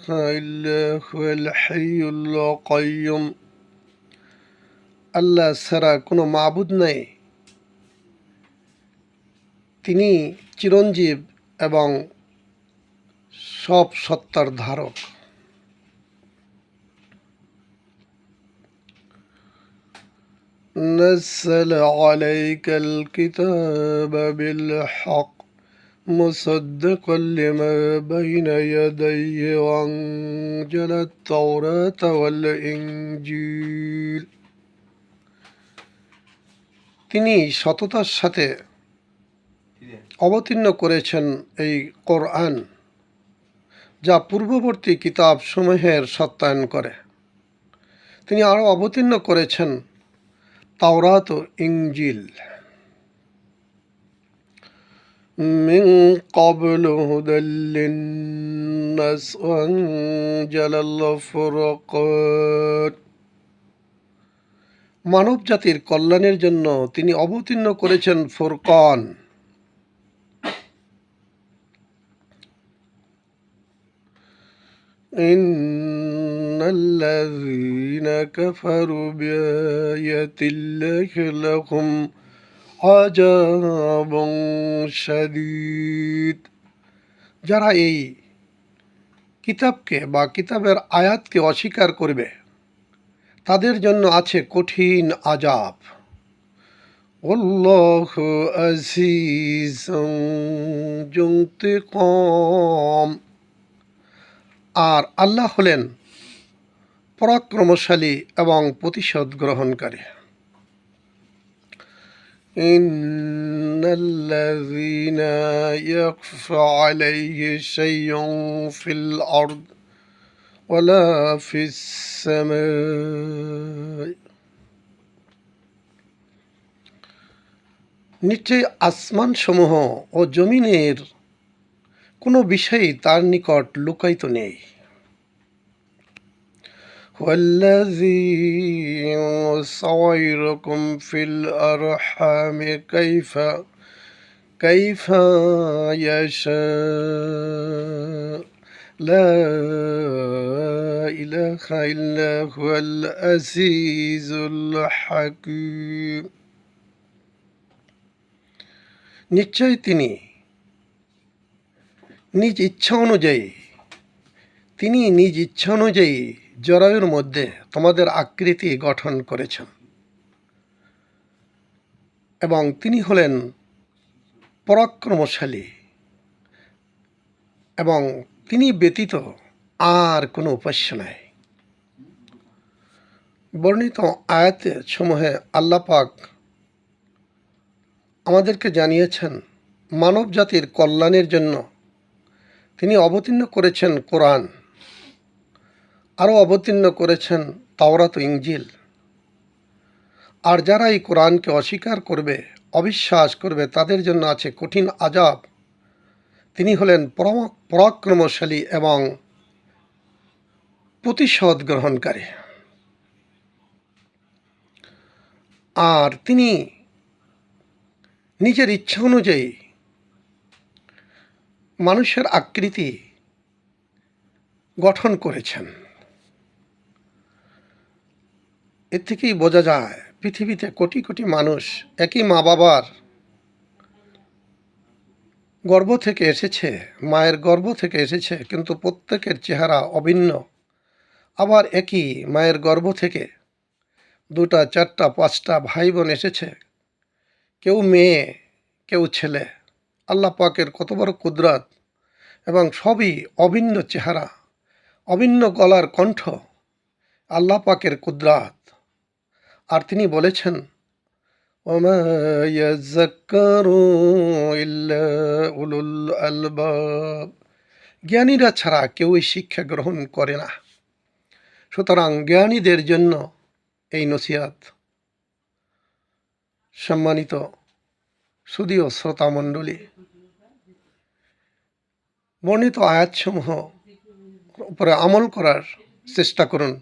إله إلا هو الحي القيوم আল্লাহ ছাড়া কোনো মাবুদ নাই তিনি চিরঞ্জীব এবং সব সত্তার ধারক نزل عليك الكتاب بالحق مصدقا لما بين يديه وانزل التوراة والإنجيل তিনি সততার সাথে অবতীর্ণ করেছেন এই কোরআন যা পূর্ববর্তী কিতাব সমূহের সত্যায়ন করে তিনি আরও অবতীর্ণ করেছেন তাওরাত ও ইংজিল من قبل هدى للناس وأنزل الفرقان মানব জাতির কল্যাণের জন্য তিনি অবতীর্ণ করেছেন ফুরকান إن الذين كفروا بآيات الله لهم عذاب شديد যারা এই কিতাবকে বা কিতাবের আয়াতকে অস্বীকার করবে তাদের জন্য আছে কঠিন আজাব والله عزيز ذو انتقام আর আল্লাহ হলেন পরাক্রমশালী এবং প্রতিশোধ গ্রহণকারী إن الذين يخفى عليه شيء في الأرض ولا في السماء নিশ্চয়ই আসমান সমূহ ও জমিনের কোনো বিষয়ই তার নিকট লুকায়িত নেই والذي يصوركم في الأرحام كيف كيف يشاء لا إله إلا هو العزيز الحكيم নিশ্চয় তিনি নিজ ইচ্ছা অনুযায়ী তিনি নিজ ইচ্ছা অনুযায়ী জরায়ুর মধ্যে তোমাদের আকৃতি গঠন করেছেন। এবং তিনি হলেন পরাক্রমশালী এবং তিনি ব্যতীত আর কোনো উপাস্য নাই। বর্ণিত আয়াতের সমূহে আল্লাপাক আমাদেরকে জানিয়েছেন মানব জাতির কল্যাণের জন্য তিনি অবতীর্ণ করেছেন কোরআন। আরও অবতীর্ণ করেছেন তাওরাত ইংজিল আর যারা এই কোরআনকে অস্বীকার করবে, অবিশ্বাস করবে, তাদের জন্য আছে কঠিন আজাব তিনি হলেন পরাক্রমশালী এবং প্রতিশোধ গ্রহণকারী। আর তিনি নিজের ইচ্ছা অনুযায়ী মানুষের আকৃতি গঠন করেছেন। এর থেকেই বোঝা যায়, পৃথিবীতে কোটি কোটি মানুষ একই মা বাবার গর্ভ থেকে এসেছে, মায়ের গর্ভ থেকে এসেছে, কিন্তু প্রত্যেকের চেহারা অভিন্ন। আবার একই মায়ের গর্ভ থেকে দুটা, চারটা, পাঁচটা ভাই বোন এসেছে। কেউ মেয়ে, কেউ ছেলে। আল্লাহ পাকের কত বড় কুদরত এবং সবই অভিন্ন চেহারা, অভিন্ন গলার কণ্ঠ আল্লাহ পাকের কুদরাত। আর তিনি বলেছেন জ্ঞানীরা ছাড়া কেউ শিক্ষা গ্রহণ করে না। সুতরাং জ্ঞানীদের জন্য এই নসিহাত সম্মানিত সুদীয় শ্রোতামণ্ডলী। বর্ণিত আয়াতসমূহ উপরে আমল করার চেষ্টা করুন।